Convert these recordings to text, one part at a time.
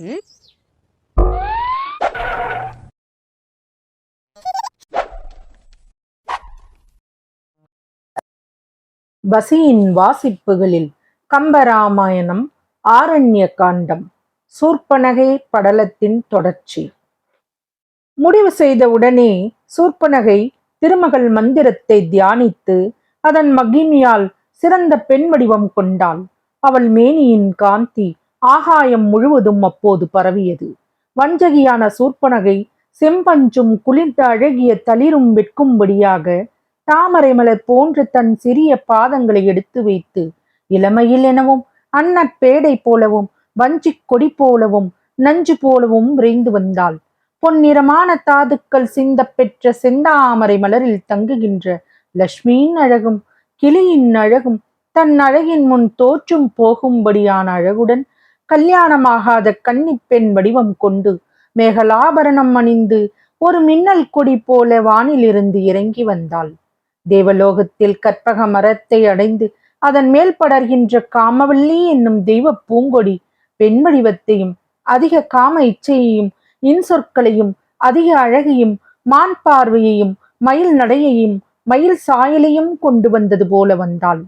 பசியின் வாசிப்புகளில் கம்பராமாயணம் ஆரண்ய காண்டம் சூர்பனகை படலத்தின் தொடர்ச்சி. முடிவு செய்த உடனே சூர்ப்பனகை திருமகள் மந்திரத்தை தியானித்து அதன் மகிமையால் சிறந்த பெண் வடிவம் கொண்டாள். அவள் மேனியின் காந்தி ஆகாயம் முழுவதும் அப்போது பரவியது. வஞ்சகியான சூர்ப்பனகை செம்பஞ்சும் குளிர்ந்த அழகிய தளிரும் வெட்கும்படியாக தாமரை மலர் போன்று தன் சிறிய பாதங்களை எடுத்து வைத்து இளமையில் எனவும் அன்னப்பேடை போலவும் வஞ்சிக் கொடி போலவும் நஞ்சு போலவும் விரைந்து வந்தாள். பொன்னிறமான தாதுக்கள் சிந்த பெற்ற செந்தாமரை மலரில் தங்குகின்ற லக்ஷ்மியின் அழகும் கிளியின் அழகும் தன் அழகின் முன் தோற்றும் போகும்படியான அழகுடன் கல்யாணமாகாத கன்னிப் பெண் வடிவம் கொண்டு மேகலாபரணம் அணிந்து ஒரு மின்னல் கொடி போல வானிலிருந்து இறங்கி வந்தாள். தேவலோகத்தில் கற்பக மரத்தை அடைந்து அதன் மேல் படர்கின்ற காமவல்லி என்னும் தெய்வ பூங்கொடி பெண் வடிவத்தையும் அதிக காம இச்சையையும் இன்சொற்களையும் அதிக அழகையும் மான் பார்வையையும் மயில் நடையையும் மயில் சாயலையும் கொண்டு வந்தது போல வந்தாள்.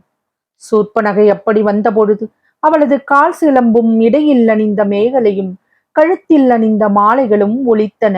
சூர்ப்பனகை அப்படி வந்தபொழுது அவளது கால் சிலம்பும் இடையில் அணிந்த மேகலையும் கழுத்தில் அணிந்த மாலைகளும் ஒலித்தன.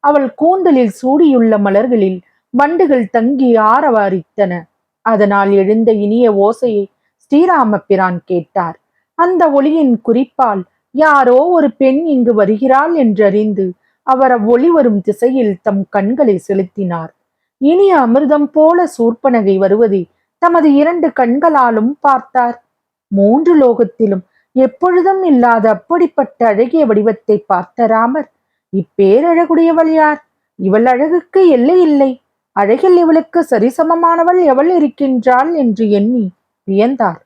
அவள் கூந்தலில் சூடியுள்ள மலர்களில் வண்டுகள் தங்கி ஆரவாரித்தன. அதனால் எழுந்த இனிய ஓசையை ஸ்ரீராம பிரான் கேட்டார். அந்த ஒளியின் குறிப்பால் யாரோ ஒரு பெண் இங்கு வருகிறாள் என்றறிந்து அவர் அவ்வொளி வரும் திசையில் தம் கண்களை செலுத்தினார். இனிய அமிர்தம் போல சூர்ப்பனகை வருவதை தமது இரண்டு கண்களாலும் பார்த்தார். மூன்று லோகத்திலும் எப்பொழுதும் இல்லாத அப்படிப்பட்ட அழகிய வடிவத்தை பார்த்த ராமர் இப்பேரழகுடையவள் யார்? இவள் அழகுக்கு எல்லை இல்லை. அழகில் இவளுக்கு சரிசமமானவள் எவள் இருக்கின்றாள் என்று எண்ணி வியந்தார்.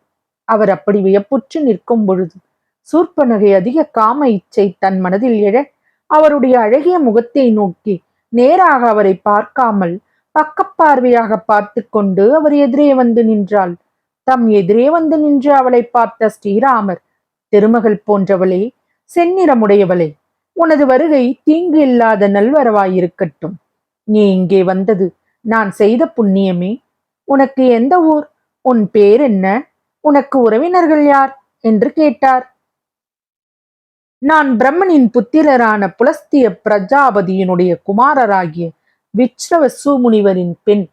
அவர் அப்படி வியப்புற்று நிற்கும் பொழுது சூர்ப்பனகை அதிக காம இச்சை தன் மனதில் எழ அவருடைய அழகிய முகத்தை நோக்கி நேராக அவரை பார்க்காமல் பக்கப்பார்வையாக பார்த்து கொண்டு அவர் எதிரே வந்து நின்றாள். தம் எதிரே வந்து நின்று அவளை பார்த்த ஸ்ரீராமர் திருமகள் போன்றவளே செந்நிறமுடையவளே உனது வருகை தீங்கு இல்லாத நல்வரவாயிருக்கட்டும். நீ இங்கே வந்தது நான் செய்த புண்ணியமே. உனக்கு எந்த ஊர்? உன் பேர் என்ன? உனக்கு உறவினர்கள் யார்? என்று கேட்டார். நான் பிரம்மனின் புத்திரரான புலஸ்திய பிரஜாபதியினுடைய குமாரராகிய விச்ரவசு முனிவரின் பெண்.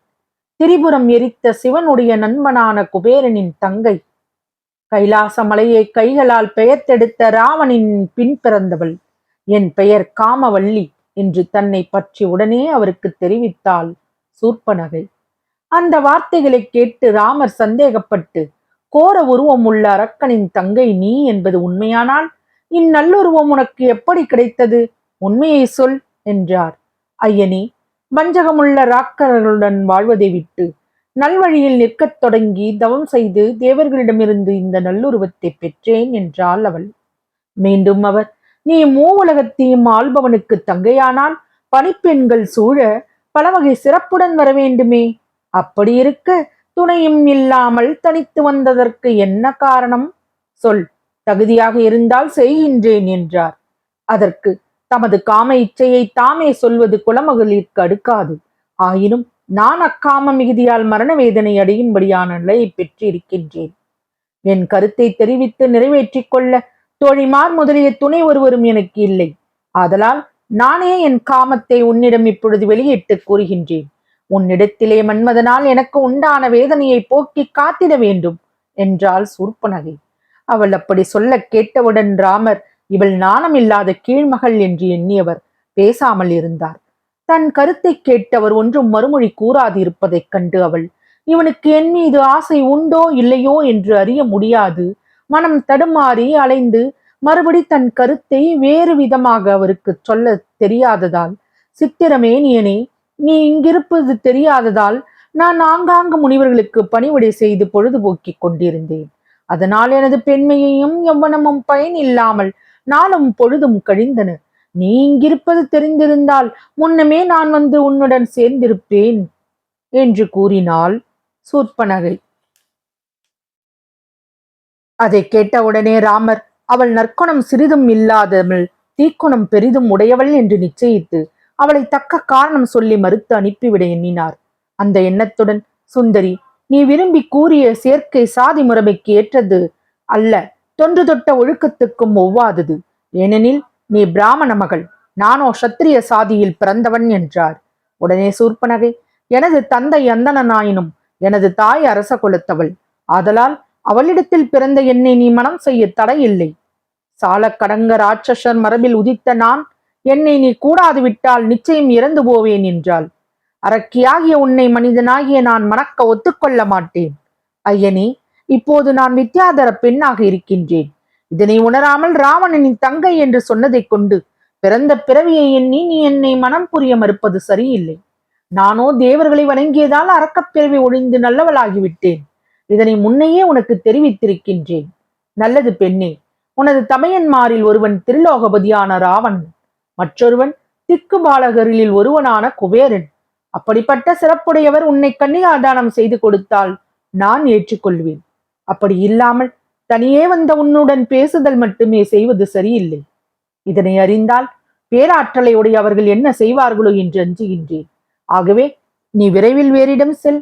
திரிபுரம் எரித்த சிவனுடைய நண்பனான குபேரனின் தங்கை. கைலாச மலையை கைகளால் பெயர்த்தெடுத்த ராவனின் பின் பிறந்தவள். என் பெயர் காமவல்லி என்று தன்னை பற்றி உடனே அவருக்கு தெரிவித்தாள் சூர்ப்பனகை. அந்த வார்த்தைகளை கேட்டு ராமர் சந்தேகப்பட்டு கோர உருவம் உள்ள அரக்கனின் தங்கை நீ என்பது உண்மையானால் இந்நல்லுருவம் உனக்கு எப்படி கிடைத்தது? உண்மையை சொல் என்றார். ஐயனே வஞ்சகமுள்ள ராக்கரர்களுடன் வாழ்வதை விட்டு நல்வழியில் நிற்கத் தொடங்கி தவம் செய்து தேவர்களிடமிருந்து இந்த நல்லுருவத்தை பெற்றேன் என்றாள் அவள். மீண்டும் அவர் நீ மூவுலகத்தையும் ஆள்பவனுக்கு தங்கையானால் பணிப்பெண்கள் சூழ பல வகை சிறப்புடன் வர வேண்டுமே. அப்படி இருக்க துணையும் இல்லாமல் தனித்து வந்ததற்கு என்ன காரணம்? சொல் தகுதியாக இருந்தால் செய்கின்றேன் என்றார். அதற்கு தமது காம இச்சையை தாமே சொல்வது குலமகளிற்கு அடுக்காது. ஆயினும் நான் அக்காம மிகுதியால் மரண வேதனை அடையும்படியான நிலையை பெற்றிருக்கின்றேன். என் கருத்தை தெரிவித்து நிறைவேற்றிக் கொள்ள தோழிமார் முதலிய துணை ஒருவரும் எனக்கு இல்லை. ஆதலால் நானே என் காமத்தை உன்னிடம் இப்பொழுது வெளியிட்டு கூறுகின்றேன். உன்னிடத்திலே மன்மதனால் எனக்கு உண்டான வேதனையை போக்கி காத்திட வேண்டும் என்றாள் சூர்ப்பனகை அவள் அப்படி சொல்ல கேட்டவுடன் ராமர் இவள் நாணமில்லாத கீழ்மகள் என்று எண்ணியவர் பேசாமல் இருந்தார். தன் கருத்தை கேட்டவர் ஒன்றும் மறுமொழி கூறாது இருப்பதைக் கண்டு அவள் இவனுக்கு என் மீது ஆசை உண்டோ இல்லையோ என்று அறிய முடியாது. மனம் தடுமாறி அலைந்து மறுபடி தன் கருத்தை வேறு விதமாக அவருக்கு சொல்ல தெரியாததால் சித்திரமேனியனே நீ இங்கிருப்பது தெரியாததால் நான் ஆங்காங்கு முனிவர்களுக்கு பணிவிடை செய்து பொழுதுபோக்கிக் கொண்டிருந்தேன். அதனால் எனது பெண்மையையும் எவ்வனமும் பயன் இல்லாமல் நாளும் பொழுதும் கழிந்தன. நீ இங்கிருப்பது தெரிந்திருந்தால் முன்னமே நான் வந்து உன்னுடன் சேர்ந்திருப்பேன் என்று கூறினாள் சூர்பனகை அதை கேட்டவுடனே ராமர் அவள் நற்குணம் சிறிதும் இல்லாதவள் தீக்குணம் பெரிதும் உடையவள் என்று நிச்சயித்து அவளை தக்க காரணம் சொல்லி மறுத்து அனுப்பிவிட எண்ணினார். அந்த எண்ணத்துடன் சுந்தரி நீ விரும்பி கூறிய சேர்க்கை சாதி முறைமைக்கு ஏற்றது அல்ல. தொன்று தொட்ட ஒழுக்கத்துக்கும் ஒவ்வாதது. ஏனெனில் நீ பிராமண மகள். நானோ சத்திரிய சாதியில் பிறந்தவன் என்றார். உடனே சூர்ப்பனகை எனது தந்தை அந்தணனாயினும் எனது தாய் அரச கொலுத்தவள் ஆதலால் அவளிடத்தில் பிறந்த என்னை நீ மனம் செய்ய தடையில்லை. சாலக்கடங்க ராட்சசர் மரபில் உதித்த நான் என்னை நீ கூடாது விட்டால் நிச்சயம் இறந்து போவேன் என்றாள். அரக்கியாகிய உன்னை மனிதனாகிய நான் மணக்க ஒத்துக்கொள்ள மாட்டேன். ஐயனே இப்போது நான் வித்யாதர பெண்ணாக இருக்கின்றேன். இதனை உணராமல் ராவணனின் தங்கை என்று சொன்னதைக் கொண்டு பிறந்த பிறவியை எண்ணி நீ என்னை மனம் புரிய மறுப்பது சரியில்லை. நானோ தேவர்களை வணங்கியதால் அரக்கப் பிறவி ஒழிந்து நல்லவளாகிவிட்டேன். இதனை முன்னையே உனக்கு தெரிவித்திருக்கின்றேன். நல்லது பெண்ணே உனது தமையன்மாரில் ஒருவன் திருலோகபதியான ராவணன் மற்றொருவன் திக்கு பாலகர்களில் ஒருவனான குபேரன். அப்படிப்பட்ட சிறப்புடையவர் உன்னை கன்னிகாதானம் செய்து கொடுத்தால் நான் ஏற்றுக்கொள்வேன். அப்படி இல்லாமல் தனியே வந்த உன்னுடன் பேசுதல் மட்டுமே செய்வது சரியில்லை. இதனை அறிந்தால் பேராற்றலை உடையவர்கள் என்ன செய்வார்களோ என்று அஞ்சுகின்றேன். ஆகவே நீ விரைவில் வேறிடம் செல்.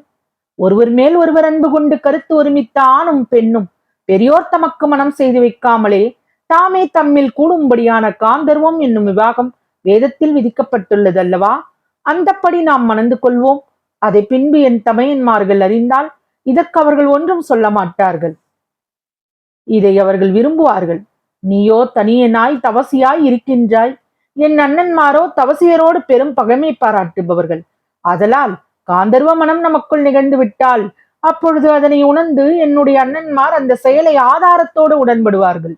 ஒருவர் மேல் ஒருவர் அன்பு கொண்டு கருத்து ஒருமித்த ஆணும் பெண்ணும் பெரியோர் தமக்கு மனம் செய்து வைக்காமலே தாமே தம்மில் கூடும்படியான காந்தர்வம் என்னும் விவாகம் வேதத்தில் விதிக்கப்பட்டுள்ளது அல்லவா அந்தப்படி நாம் மணந்து கொள்வோம். அதை பின்பு என் தமையன்மார்கள் அறிந்தால் இதற்கு அவர்கள் ஒன்றும் சொல்ல மாட்டார்கள். இதை அவர்கள் விரும்புவார்கள். நீயோ தனியனாய் தவசியாய் இருக்கின்றாய். என் அண்ணன்மாரோ தவசியரோடு பெரும் பகைமை பாராட்டுபவர்கள். அதலால் காந்தர்வ மனம் நமக்குள் நிகழ்ந்து விட்டால் அப்பொழுது அதனை உணர்ந்து என்னுடைய அண்ணன்மார் அந்த செயலை ஆதாரத்தோடு உடன்படுவார்கள்.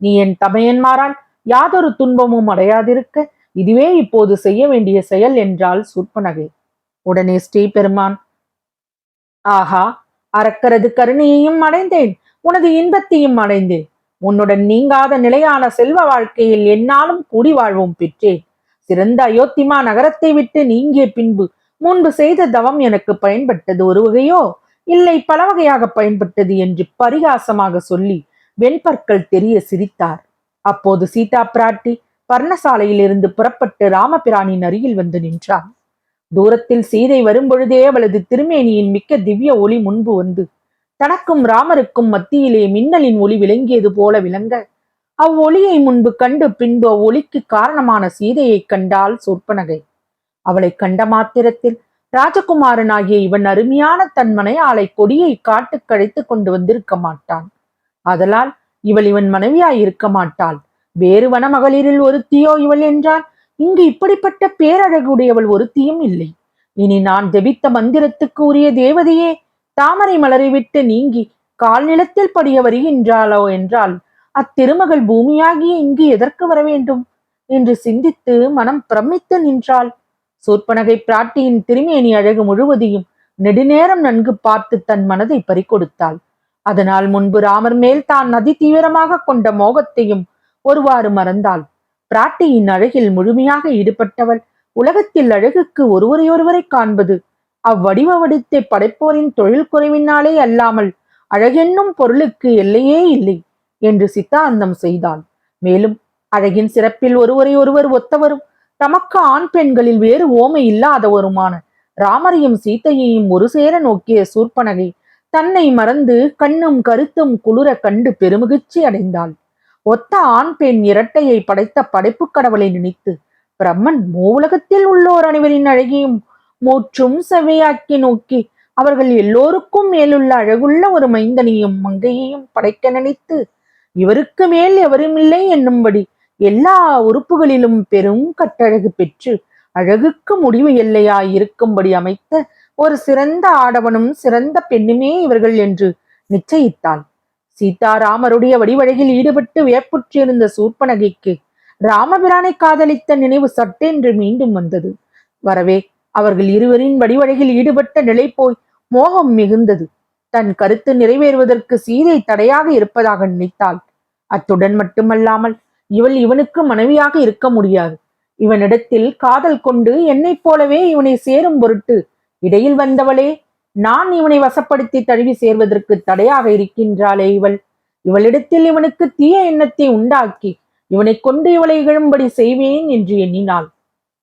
நீ என் தமையன்மாரால் யாதொரு துன்பமும் அடையாதிருக்க இதுவே இப்போது செய்ய வேண்டிய செயல் என்றால் சுற்பனகை உடனே ஸ்ரீபெருமான் ஆஹா அறக்கரது கருணையையும் அடைந்தேன். உனது இன்பத்தையும் அடைந்தேன். உன்னுடன் நீங்காத நிலையான செல்வ வாழ்க்கையில் என்னாலும் கூடி வாழ்வும் பெற்றேன் சிறந்த அயோத்திமா நகரத்தை விட்டு நீங்கிய பின்பு முன்பு செய்த தவம் எனக்கு பயன்பட்டது ஒரு வகையோ இல்லை பல வகையாக பயன்பட்டது என்று பரிகாசமாக சொல்லி வெண்பற்கள் தெரிய சிரித்தார். அப்போது சீதா பிராட்டி பர்ணசாலையிலிருந்து புறப்பட்டு ராமபிரானின் அருகில் வந்து நின்றார் தூரத்தில் சீதை வரும்பொழுதே அவளது திருமேனியின் மிக்க திவ்ய ஒளி முன்பு வந்து தனக்கும் ராமருக்கும் மத்தியிலே மின்னலின் ஒளி விளங்கியது போல விளங்க. அவ்வொளியை முன்பு கண்டு பின்பு அவ்வொளிக்கு காரணமான சீதையைக் கண்டால் சொற்பனகை. அவளை கண்ட மாத்திரத்தில் ராஜகுமாரனாகிய இவன் அருமையான தன் மனையாளை கொடியை காட்டு கழைத்து கொண்டு வந்திருக்க மாட்டான். அதலால் இவள் இவன் மனைவியாய் இருக்க மாட்டாள். வேறு வனமகளிரில் ஒருத்தியோ இவள் என்றால் இங்கு இப்படிப்பட்ட பேரழகுடையவள் ஒருத்தியும் இல்லை. இனி நான் ஜெபித்த மந்திரத்துக்கு உரிய தேவதையே தாமரை மலரை விட்டு நீங்கி கால்நிலத்தில் படிய வருகின்றாளோ என்றால் அத்திருமகள் பூமியாகிய இங்கு எதற்கு வர வேண்டும்? என்று சிந்தித்து மனம் பிரமித்து நின்றாள். சூர்ப்பனகை பிராட்டியின் திருமேனி அழகு முழுவதையும் நெடுநேரம் நன்கு பார்த்து தன் மனதை பறிகொடுத்தாள். அதனால் முன்பு ராமர் மேல் தான் அதி தீவிரமாக கொண்ட மோகத்தையும் ஒருவாறு மறந்தாள். பிராட்டியின் அழகில் முழுமையாக ஈடுபட்டவள் உலகத்தில் அழகுக்கு ஒருவரையொருவரை காண்பது அவ்வடிவ வடித்தை படைப்போரின் தொழில் குறைவினாலே அல்லாமல் அழகென்னும் பொருளுக்கு எல்லையே இல்லை என்று சித்தாந்தம் செய்தாள் மேலும் அழகின் சிறப்பில் ஒருவரை ஒருவர் ஒத்தவரும் தமக்கு ஆண் பெண்களில் வேறு ஓமை இல்லாதவருமான ராமரையும் சீத்தையையும் ஒரு சேர நோக்கிய சூர்பனகை தன்னை மறந்து கண்ணும் கருத்தும் குளிர கண்டு பெருமகிழ்ச்சி அடைந்தாள். ஒத்த ஆண் பெண் இரட்டையை படைத்த படைப்புக் கடவுளை நினைத்து பிரம்மன் மூவுலகத்தில் உள்ளோர் அனைவரின் அழகியும் மூற்றும் செவையாக்கி நோக்கி அவர்கள் எல்லோருக்கும் மேலுள்ள அழகுள்ள ஒரு மைந்தனையும் மங்கையையும் படைக்க நினைத்து இவருக்கு மேல் எவருமில்லை என்னும்படி எல்லா உறுப்புகளிலும் பெரும் கட்டழகு பெற்று அழகுக்கு முடிவு எல்லையாய் இருக்கும்படி அமைத்த ஒரு சிறந்த ஆடவனும் சிறந்த பெண்ணுமே இவர்கள் என்று நிச்சயித்தாள் சீதாராமருடைய வடிவழகில் ஈடுபட்டு வியப்புற்றிருந்த சூர்ப்பனகைக்கு ராமபிரானை காதலித்த நினைவு சட்டென்று மீண்டும் வந்தது. வரவே அவர்கள் இருவரின் வடிவழகில் ஈடுபட்ட நிலை போய் மோகம் மிகுந்தது. தன் கருத்து நிறைவேறுவதற்கு சீதை தடையாக இருப்பதாக நினைத்தாள். அத்துடன் மட்டுமல்லாமல் இவள் இவனுக்கு மனைவியாக இருக்க முடியாது. இவனிடத்தில் காதல் கொண்டு என்னைப் போலவே இவனை சேரும் பொருட்டு இடையில் வந்தவளே நான் இவனை வசப்படுத்தி தழுவி சேர்வதற்கு தடையாக இருக்கின்றாளே இவள். இவளிடத்தில் இவனுக்கு தீய எண்ணத்தை உண்டாக்கி இவனைக் கொண்டு இவளை இகழும்படி செய்வேன் என்று எண்ணினாள்.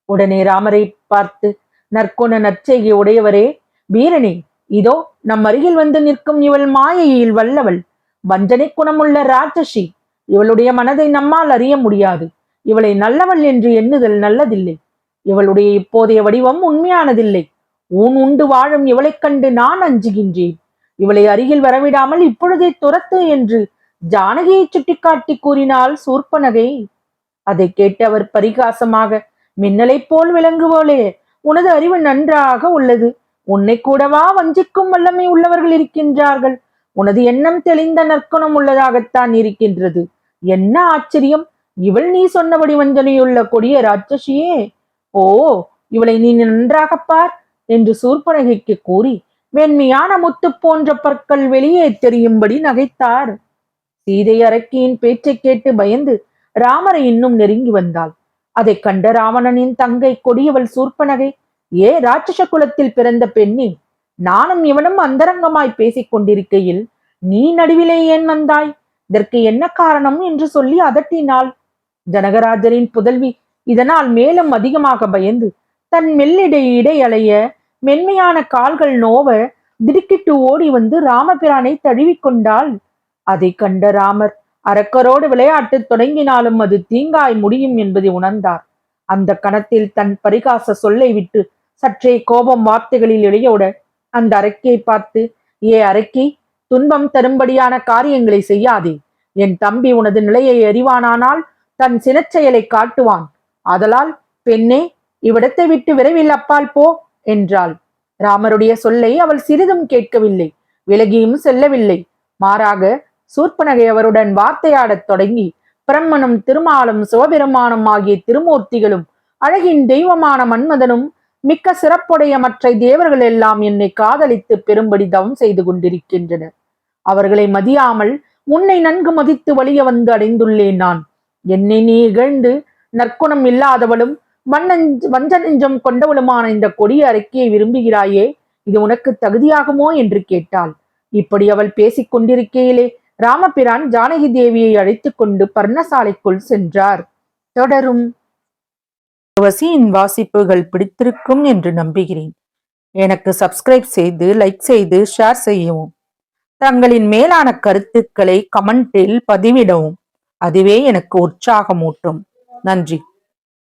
உடனே ராமரை பார்த்து நற்குண நற்செய்கை உடையவரே வீரனே இதோ நம் அருகில் வந்து நிற்கும் இவள் மாயையில் வல்லவள். வஞ்சனை குணமுள்ள ராட்சசி இவளுடைய மனதை நம்மால் அறிய முடியாது. இவளை நல்லவள் என்று எண்ணுதல் நல்லதில்லை. இவளுடைய இப்போதைய வடிவம் உண்மையானதில்லை. ஊன் உண்டு வாழும் இவளைக் கண்டு நான் அஞ்சுகின்றேன். இவளை அருகில் வரவிடாமல் இப்பொழுதே துரத்து என்று ஜானகியை சுட்டிக்காட்டி கூறினாள் சூர்ப்பனகை அதை கேட்டு அவர் பரிகாசமாக மின்னலைப் போல் விளங்குவோளே உனது அறிவு நன்றாக உள்ளது. உன்னை கூடவா வஞ்சிக்கும் வல்லமை உள்ளவர்கள் இருக்கின்றார்கள். உனது எண்ணம் தெளிந்த நற்குணம் உள்ளதாகத்தான் இருக்கின்றது. என்ன ஆச்சரியம்! இவள் நீ சொன்னபடி வஞ்சனையுள்ள கொடிய ராட்சசியே. ஓ இவளை நீ நன்றாகப் பார். என்று சூர்பனகைக்கு கூறி வெண்மையான முத்து போன்ற பற்கள் வெளியே தெரியும்படி நகைத்தார். சீதை அரக்கியின் பேச்சைக் கேட்டு பயந்து ராமரை இன்னும் நெருங்கி வந்தாள். அதைக் கண்ட ராவணனின் தங்கை கொடியவள் சூர்பனகை ஏ ராட்சச குலத்தில் பிறந்த பெண்ணே நானும் இவனும் அந்தரங்கமாய் பேசிக் கொண்டிருக்கையில் நீ நடுவிலே ஏன் வந்தாய்? இதற்கு என்ன காரணம்? என்று சொல்லி அதட்டினாள். ஜனகராஜரின் புதல்வி இதனால் மேலும் அதிகமாக பயந்து தன் மெல்லிடை இடையலைய மென்மையான கால்கள் நோவ திடுக்கிட்டு ஓடி வந்து ராமபிரானை தழுவிக்கொண்டாள். அதை கண்ட ராமர் அரக்கரோடு விளையாட்டு தொடங்கினாலும் அது தீங்காய் முடியும் என்பதை உணர்ந்தார். அந்த கணத்தில் தன் பரிகாச சொல்லை விட்டு சற்றே கோபம் வார்த்தைகளில் இடையோட அந்த அரக்கியை பார்த்து ஏ அரக்கி துன்பம் தரும்படியான காரியங்களை செய்யாதே. என் தம்பி உனது நிலையை அறிவானானால் தன் சினச்செயலை காட்டுவான். ஆதலால் பெண்ணே இவ்விடத்தை விட்டு விரைவில் அப்பால் போ என்றாள். ராமருடைய சொல்லை அவள் சிறிதும் கேட்கவில்லை. விலகியும் செல்லவில்லை. மாறாக சூர்ப்பனகை அவருடன் வார்த்தையாடத் தொடங்கி பிரம்மனும் திருமாலும் சிவபெருமானும் ஆகிய திருமூர்த்திகளும் அழகின் தெய்வமான மன்மதனும் மிக்க சிறப்புடைய மற்ற தேவர்கள் எல்லாம் என்னை காதலித்து பெரும்படி தவம் செய்து கொண்டிருக்கின்றனர். அவர்களை மதியாமல் உன்னை நன்கு மதித்து வழிய வந்து அடைந்துள்ளேன் நான். என்னை நீ இகழ்ந்து நற்குணம் இல்லாதவளும் வண்ணஞ்ச வஞ்ச நெஞ்சம் கொண்டவளுமான இந்த கொடிய அறிக்கையை விரும்புகிறாயே இது உனக்கு தகுதியாகுமோ என்று கேட்டாள். இப்படி அவள் பேசிக் கொண்டிருக்கையிலே ராமபிரான் ஜானகி தேவியை அழைத்துக் கொண்டு பர்ணசாலைக்குள் சென்றார். தொடரும். வசியின் வாசிப்புகள் பிடித்திருக்கும் என்று நம்புகிறேன். எனக்கு சப்ஸ்கிரைப் செய்து லைக் செய்து ஷேர் செய்யவும். தங்களின் மேலான கருத்துக்களை கமெண்டில் பதிவிடவும். அதுவே எனக்கு உற்சாகமூட்டும். நன்றி.